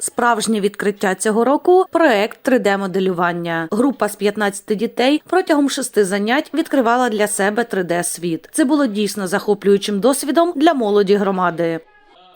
Справжнє відкриття цього року проект 3D-моделювання. Група з 15 дітей протягом шести занять відкривала для себе 3D-світ. Це було дійсно захоплюючим досвідом для молоді громади.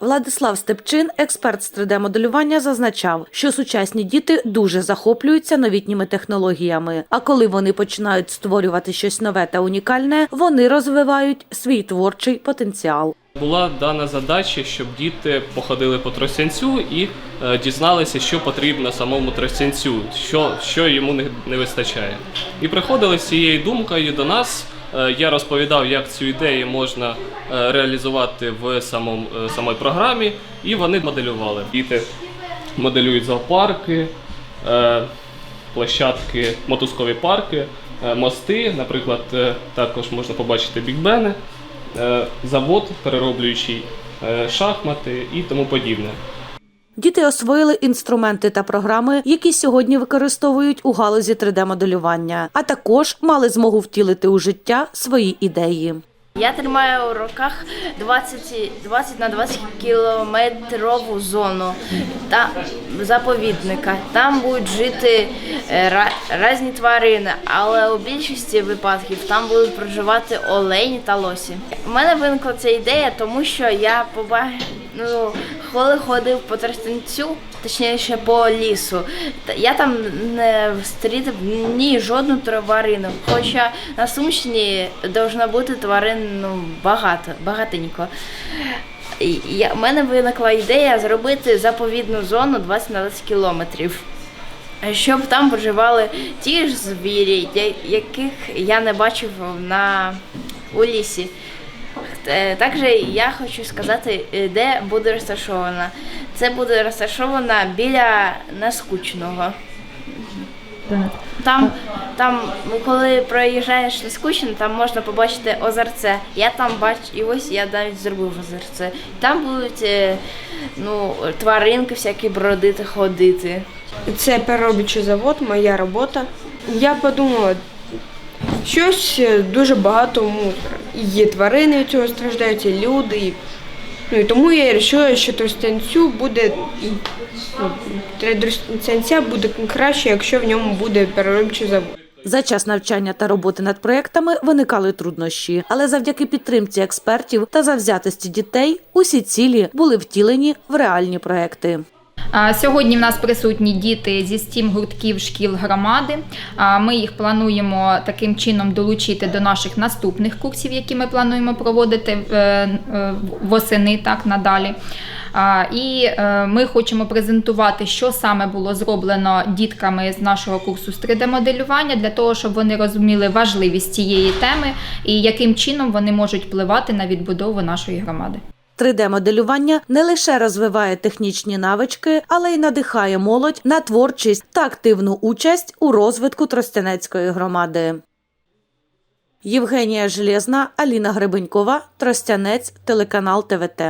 Владислав Степчин, експерт з 3D-моделювання, зазначав, що сучасні діти дуже захоплюються новітніми технологіями. А коли вони починають створювати щось нове та унікальне, вони розвивають свій творчий потенціал. Була дана задача, щоб діти походили по тростянцю і е, дізналися, що потрібно самому тростянцю, що, що йому не, вистачає. І приходили з цією думкою до нас. Е, я розповідав, як цю ідею можна е, реалізувати в самому, самій програмі, і вони моделювали. Діти моделюють зоопарки, площадки, мотузкові парки, мости. Наприклад, також можна побачити бікбени, завод, перероблюючий е, шахмати і тому подібне. Діти освоїли інструменти та програми, які сьогодні використовують у галузі 3D-моделювання, а також мали змогу втілити у життя свої ідеї. Я тримаю у руках 20, 20 на 20 кілометрову зону та заповідника. Там будуть жити е, різні тварини, але у більшості випадків там будуть проживати олені та лосі. У мене виникла ця ідея, тому що я побачила ну, коли ходив по Тростянцю, точніше по лісу, я там не зустрів ні жодну тварину. Хоча на Сумщині должно бути тварин ну, багато, багатенько. Я, у мене виникла ідея зробити заповідну зону 20 на 20 кілометрів. Щоб там проживали ті ж звірі, яких я не бачив на, у лісі. Е, Також я хочу сказати, е, де буде розташована. Це буде розташована біля Нескучного. Там, там, коли проїжджаєш Нескучно, там можна побачити озерце. Я там бачу, і ось я навіть зробив озерце. Там будуть е, ну, тваринки всякі бродити, ходити. Це переробчий завод, моя робота. Я подумала, щось е, дуже багато мусора. І Є тварини від цього страждають, і люди. Ну, і тому я вирішила, що тростянцю буде ну, тростянця буде краще, якщо в ньому буде переробчий завод. За час навчання та роботи над проектами виникали труднощі, але завдяки підтримці експертів та завзятості дітей усі цілі були втілені в реальні проекти. Сьогодні в нас присутні діти зі стім гуртків шкіл громади. Ми їх плануємо таким чином долучити до наших наступних курсів, які ми плануємо проводити е, е, восени так надалі. І е, ми хочемо презентувати, що саме було зроблено дітками з нашого курсу з 3D-моделювання, для того, щоб вони розуміли важливість цієї теми і яким чином вони можуть впливати на відбудову нашої громади. 3D-моделювання не лише розвиває технічні навички, але й надихає молодь на творчість та активну участь у розвитку Тростянецької громади. Євгенія Железна, Аліна Гребенькова, Тростянець, телеканал ТВТ.